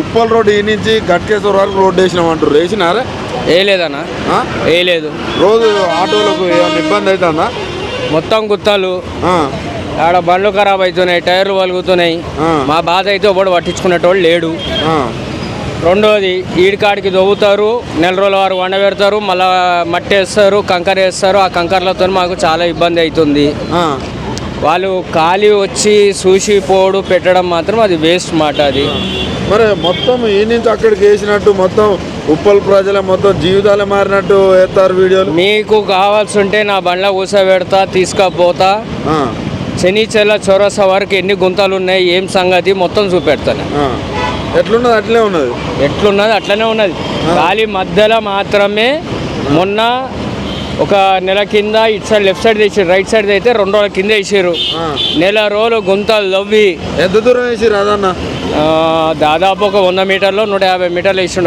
Uppal road ఈ నుంచి గట్కేశ్వర వరకు రోడ్ వేసినాం అంటారు వేసినారా? ఏ లేదన్నా. ఆ? ఏ లేదు. రోజు ఆటోలకు ఏమైనా ఇబ్బంది అవుతుందా? మొత్తం గుత్తాలు. ఆడ బండ్లు ఖరాబ్ అవుతున్నాయి టైర్లు వలుగుతున్నాయి. మా బాధ అయితే ఒకటి పట్టించుకునేటోళ్ళు లేడు. రెండోది ఈడికాడికి దొవ్వుతారు నెల రోజుల వారు వండ పెడతారు మళ్ళా మట్టి వేస్తారు కంకర వేస్తారు. ఆ కంకర్లతో మాకు చాలా ఇబ్బంది అవుతుంది. వాళ్ళు ఖాళీ వచ్చి చూసి పోడు పెట్టడం మాత్రం అది వేస్ట్ మాట అది. మరి మొత్తం ఈ నుంచి అక్కడికి వేసినట్టు మొత్తం ఉప్పల్ ప్రజల మొత్తం జీవితాలే మారినట్టు వేస్తారు వీడియోలు? మీకు కావాల్సి ఉంటే నా బండ్ల కూసబెడతా తీసుకపోతా. ఆ, శనిచెల్ల చౌరస వరకు ఎన్ని గుంతలు ఉన్నాయి ఏం సంగతి మొత్తం చూపెడతాను. ఎట్లున్నది? అట్లే ఉన్నది? ఎట్లున్నది? అట్లనే ఉన్నది. ఖాళీ మధ్యలో మాత్రమే మొన్న ఒక నెల కింద ఇటు సైడ్ లెఫ్ట్ సైడ్ వేసారు రైట్ సైడ్ అయితే రెండు రోజుల కింద వేసారు. నెల రోజులు గుంతలు లవ్వి ఎంత దూరం వేసి రాదన్న ఆ, దాదాపు ఒక వంద మీటర్లో నూట యాభై మీటర్లు వేసిండు.